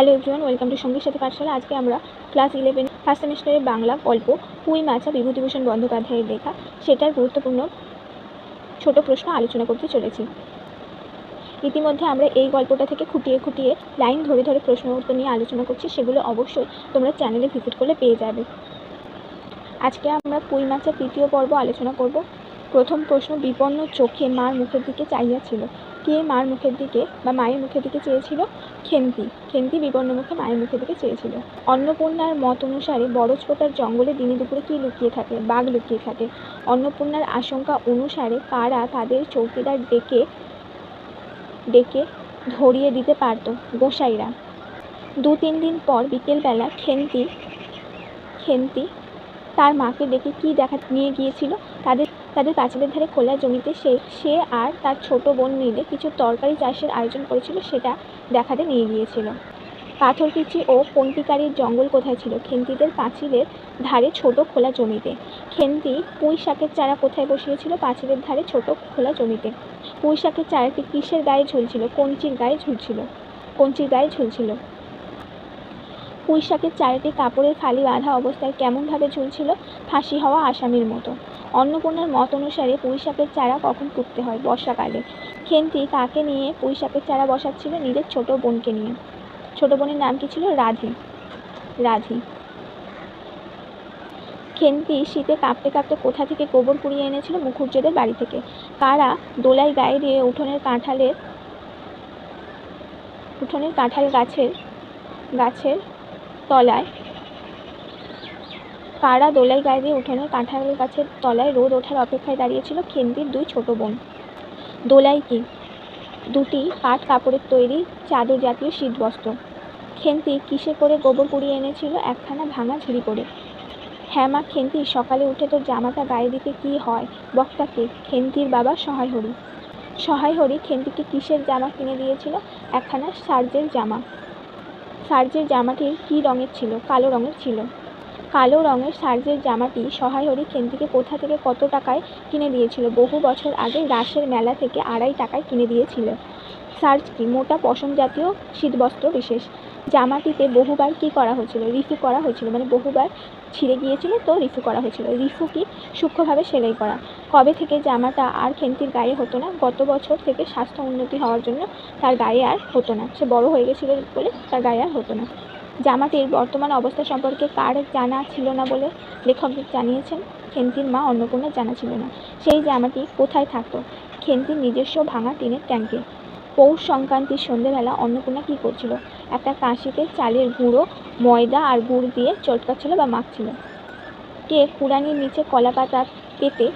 Hello everyone welcome to সঙ্গীর সাথে পাঠশালা আজকে আমরা ক্লাস ইলেভেন ফার্স্ট সেমিস্টারের বাংলা গল্প পুঁই মাছা বিভূতিভূষণ বন্দ্যোপাধ্যায়ের লেখা, সেটার গুরুত্বপূর্ণ ছোট প্রশ্ন আলোচনা করতে চলেছি। ইতিমধ্যে আমরা এই গল্পটা থেকে খুঁটিয়ে খুঁটিয়ে লাইন ধরে ধরে প্রশ্ন উত্তর নিয়ে আলোচনা করছি, সেগুলো অবশ্যই তোমরা চ্যানেলে ভিজিট করলে পেয়ে যাবে। আজকে আমরা পুঁই মাছের তৃতীয় পর্ব আলোচনা করব। প্রথম প্রশ্ন, বিপন্ন চোখে মার মুখের দিকে চাইয়া ছিল কে মার মুখের দিকে বা মায়ের মুখের দিকে চেয়েছিল? খেন্তি। খেন্তি বিপন্ন মুখে মায়ের মুখের দিকে চেয়েছিল। অন্নপূর্ণার মত অনুসারে বরজপোতার জঙ্গলে দিনে দুপুরে কী লুকিয়ে থাকে? বাঘ লুকিয়ে থাকে। অন্নপূর্ণার আশঙ্কা অনুসারে কারা তাদের চৌকিদার ডেকে ডেকে ধরিয়ে দিতে পারত গোসাইরা। দু তিন দিন পর বিকেলবেলা খেন্তি খেন্তি তার মাকে ডেকে কী দেখা নিয়ে গিয়েছিল? তাদের তাদের পাঁচিলের ধারে খোলা জমিতে সে সে আর তার ছোট বোন মিলে কিছু তরকারি চাষের আয়োজন করেছিল, সেটা দেখাতে নিয়ে গিয়েছিল। পাথরকিচি ও পন্টিকারির জঙ্গল কোথায় ছিল? খেন্তিদের পাঁচিলের ধারে ছোট খোলা জমিতে। খেন্তি পুঁই শাকের চারা কোথায় বসিয়েছিল? পাঁচিলের ধারে ছোট খোলা জমিতে। পুঁই শাকের চারাটি কিসের গায়ে ঝুলছিল? কঞ্চির গায়ে ঝুলছিল। কঞ্চির গায়ে ঝুলছিল। পুঁই শাকের চারাটি কাপড়ের ফালি বাঁধা অবস্থায় কেমনভাবে ঝুলছিল ফাঁসি হওয়া আসামির মতো। অন্নপূর্ণার মত অনুসারে পুঁই শাকের চারা কখন পুঁততে হয় বর্ষাকালে? খেন্তি কাকে নিয়ে পুঁই শাকের চারা বসাচ্ছিল নিজের ছোট বোনকে নিয়ে? ছোট বোনের নাম কি ছিল? রাধি। রাধি। খেন্তি শীতে কাঁপতে কাঁপতে কোথা থেকে গোবর কুড়িয়ে এনেছিল মুখুজ্জেদের বাড়ি থেকে? কারা দোলায় গায়ে দিয়ে উঠোনের কাঁঠালের, উঠোনের কাঁঠাল গাছের গাছের তলায়। কারা দোলাই গায়ে দিয়ে উঠোনের কাঁঠাল গাছের তলায় রোদ ওঠার অপেক্ষায় দাঁড়িয়েছিল খেন্তির দুই ছোট বোন। দোলাই কি? দুটি পাট কাপড়ের তৈরি চাদর জাতীয় শীতবস্ত্র। খেন্তি কিসে করে গোবর কুড়িয়ে এনেছিল? একখানা ভাঙা ঝুড়ি করে। হ্যাঁ মা খেন্তি, সকালে উঠে তোর জামাটা গায়ে দিতে কি হয়? বক্তাকে খেন্তির বাবা সহায় হরি সহায় হরি খেন্তিকে কিসের জামা কিনে দিয়েছিল? একখানা সার্জের জামা। সার্জের জামাটি কী রঙের ছিল? কালো রঙের ছিল। কালো রঙের সার্জের জামাটি সহায় হরি খেন্তিকে কোথা থেকে কত টাকায় কিনে দিয়েছিল? বহু বছর আগে রাসের মেলা থেকে আড়াই টাকায় কিনে দিয়েছিল। সার্জ কি মোটা পশম জাতীয় শীতবস্ত্র বিশেষ? জামাটিতে বহুবার কি করা হয়েছিল? রিফু করা হয়েছিল। মানে বহুবার ছিঁড়ে গিয়েছিল তো রিফু করা হয়েছিল। রিফু কি সূক্ষ্মভাবে সেলাই করা। কবে থেকে জামাটা আর খেন্তির গায়ে হতো না? গত বছর থেকে স্বাস্থ্য উন্নতি হওয়ার জন্য তার গায়ে আর হতো না। সে বড় হয়ে গেছিল বলে তার গায়ে আর হতো না। জামাটির বর্তমান অবস্থা সম্পর্কে কার জানা ছিল না বলে লেখক জানিয়েছেন, খেন্তির মা অন্নপূর্ণার জানা ছিল না। সেই জামাটি কোথায় থাকতো? খেন্তির নিজস্ব ভাঙা টিনের ট্যাঙ্কে পৌষ সংক্রান্তির সন্ধেবেলা অন্নপূর্ণা কী করছিল? একটা কাঁশিতে চালের গুঁড়ো, ময়দা আর গুড় দিয়ে চটকাচ্ছিল বা মাখছিল। কে কুড়ানির নিচে কলা পাতা পেতে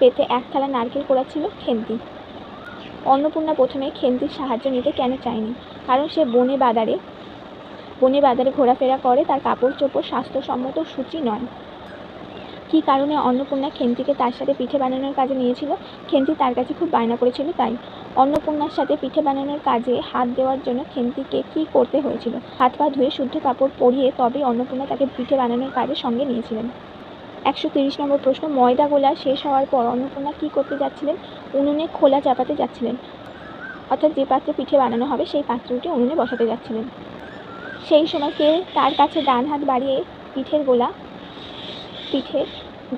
পেতে এক থালা নারকেল কোড়াচ্ছিল খেন্তি। অন্নপূর্ণা প্রথমে খেন্তির সাহায্য নিতে কেন চায়নি? কারণ সে বনে বাদারে, বনে বাজারে ঘোরাফেরা করে, তার কাপড় চোপড় স্বাস্থ্যসম্মত সূচি নয়। কী কারণে অন্নপূর্ণা খেন্তিকে তার সাথে পিঠে বানানোর কাজে নিয়েছিল? খেন্তি তার কাছে খুব বায়না করেছিল, তাই। অন্নপূর্ণার সাথে পিঠে বানানোর কাজে হাত দেওয়ার জন্য খেন্তিকে কী করতে হয়েছিল? হাত পা ধুয়ে শুদ্ধ কাপড় পরিয়ে তবে অন্নপূর্ণা তাকে পিঠে বানানোর কাজে সঙ্গে নিয়েছিলেন। একশো তিরিশ নম্বর প্রশ্ন, ময়দা গোলা শেষ হওয়ার পর অন্নপূর্ণা কী করতে যাচ্ছিলেন? উনুনে খোলা চাপাতে যাচ্ছিলেন। অর্থাৎ যে পাত্রে পিঠে বানানো হবে, সেই পাত্রটি উনুনে বসাতে যাচ্ছিলেন। সেই সময় কে তার কাছে ডান হাত বাড়িয়ে পিঠের গোলা পিঠের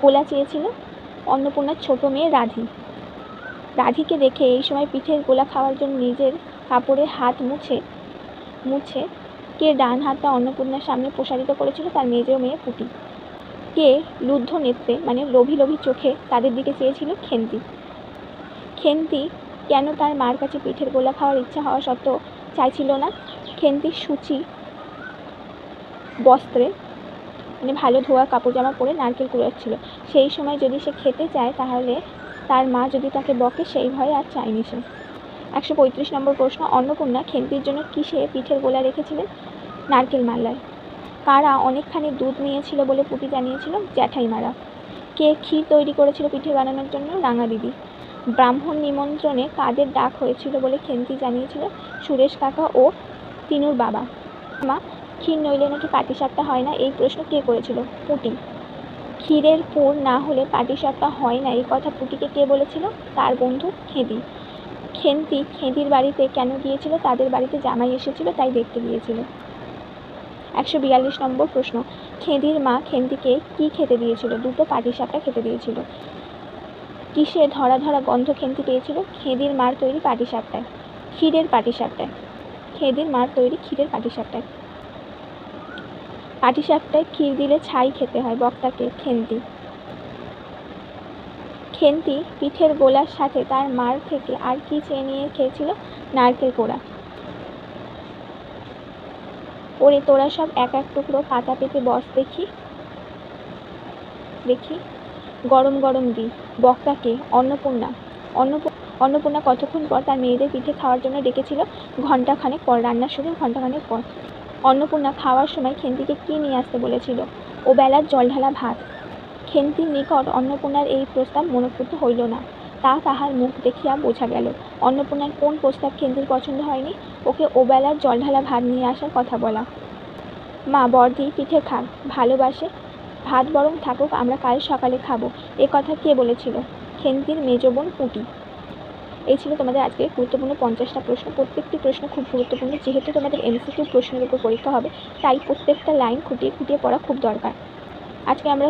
গোলা চেয়েছিল? অন্নপূর্ণার ছোট মেয়ে রাধি। রাধিকে দেখে এই সময় পিঠের গোলা খাওয়ার জন্য নিজের কাপড়ে হাত মুছে মুছে কে ডান হাতটা অন্নপূর্ণার সামনে প্রসারিত করেছিল তার মেজ মেয়ে পুটি। কে লুদ্ধ নেত্রে মানে লোভী লোভী চোখে তাদের দিকে চেয়েছিল খেন্তি। খেন্তি কেন তার মার কাছে পিঠের গোলা খাওয়ার ইচ্ছা হওয়া সত্ত্বেও চাইছিল না? খেন্তি সূচি, বস্ত্রে মানে ভালো ধোয়া কাপড় জামা পরে নারকেল কুড়াচ্ছিল। সেই সময় যদি সে খেতে চায় তাহলে তার মা যদি তাকে বকে, সেই ভয়ে আর চায়নি সে। একশো পঁয়ত্রিশ নম্বর প্রশ্ন, অন্নপূর্ণা খেন্তির জন্য কিসে পিঠের গোলা রেখেছিলেন? নারকেল মালায় কারা অনেকখানি দুধ নিয়েছিল বলে পুটি জানিয়েছিল জ্যাঠাইমারা। কে ক্ষীর তৈরি করেছিল পিঠে বানানোর জন্য? রাঙা দিদি। ব্রাহ্মণ নিমন্ত্রণে কাদের ডাক হয়েছিল বলে খেন্তি জানিয়েছিল সুরেশ কাকা ও তিনুর বাবা? মা, ক্ষীর নইলে নাকি পাটিসাপটা হয় না? এই প্রশ্ন কে করেছিল? পুটি ক্ষীরের পুর না হলে পাটিসাপটা হয় না। এই কথা পুটিকে কে বলেছিল? তার বন্ধু খেদি। খেন্তি খেদির বাড়িতে কেন গিয়েছিল? তাদের বাড়িতে জামাই এসেছিল, তাই দেখতে গিয়েছিল। একশো বিয়াল্লিশ নম্বর প্রশ্ন। খেদির মা খেন্তিকে কী খেতে দিয়েছিল? দুটো পাটিসাপটা খেতে দিয়েছিল। কিসে ধরা ধরা গন্ধ খেন্তি পেয়েছিল? খেদির মার তৈরি পাটিসাপটায়। ক্ষীরের পাটিসাপটায়। খেদির মার তৈরি ক্ষীরের পাটিসাপটায়। পাটিসাপটায় ক্ষীর দিলে ছাই খেতে হয়, বক্তাকে খেন্তি। খেন্তি পিঠের গোলার সাথে তার মার থেকে আর কি চেয়ে নিয়ে খেয়েছিল নারকেল কোড়া। ওরে তোরা সব এক এক টুকরো পাতা পেতে বস দেখি। দেখি। গরম গরম দি। বক্তাকে অন্নপূর্ণা, অন্নপূ, অন্নপূর্ণা কতক্ষণ পর তার মেয়েদের পিঠে খাওয়ার জন্য ডেকেছিল? ঘণ্টাখানেক পর রান্নার শুরু, ঘণ্টাখানেক পর। অন্নপূর্ণা খাওয়ার সময় খেন্তিকে কী নিয়ে আসতে বলেছিল? ও বেলার জল ঢালা ভাত। খেন্তির নিকট অন্নপূর্ণার এই প্রস্তাব মনোপুত হইল না। তা তাহার মুখ দেখিয়া বোঝা গেল। অন্নপূর্ণার কোন প্রস্তাব খেন্তির পছন্দ হয়নি? ওকে ওবেলার জল ঢালা ভাত নিয়ে আসার কথা বলা। মা বর্দি পিঠে খাক ভালোবাসে। ভাত বরং থাকুক, আমরা কাল সকালে খাব। এ কথা কে বলেছিল? খেন্তির মেজ বোন পুটি। এই ছিল তোমাদের আজকে গুরুত্বপূর্ণ পঞ্চাশটা প্রশ্ন। প্রত্যেকটি প্রশ্ন খুব গুরুত্বপূর্ণ, যেহেতু তোমাদের এমসিকিউ প্রশ্নের উপর পরীক্ষা হবে, তাই প্রত্যেকটা লাইন খুঁটিয়ে খুঁটিয়ে পড়া খুব দরকার। আজকে আমরা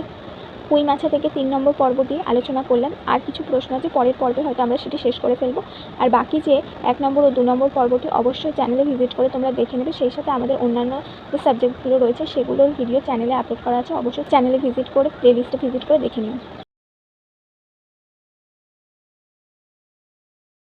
কুই মাছা থেকে তিন নম্বর পর্ব দিয়ে আলোচনা করলাম। আর কিছু প্রশ্ন আছে, পরের পর্বে হয়তো আমরা সেটি শেষ করে ফেলব। আর বাকি যে এক নম্বর ও দু নম্বর পর্বটি অবশ্যই চ্যানেলে ভিজিট করে তোমরা দেখে নেবে। সেই সাথে আমাদের অন্যান্য যে সাবজেক্টগুলো রয়েছে, সেগুলোর ভিডিও চ্যানেলে আপলোড করা আছে। অবশ্যই চ্যানেলে ভিজিট করে, প্লেলিস্টে ভিজিট করে দেখে নিও।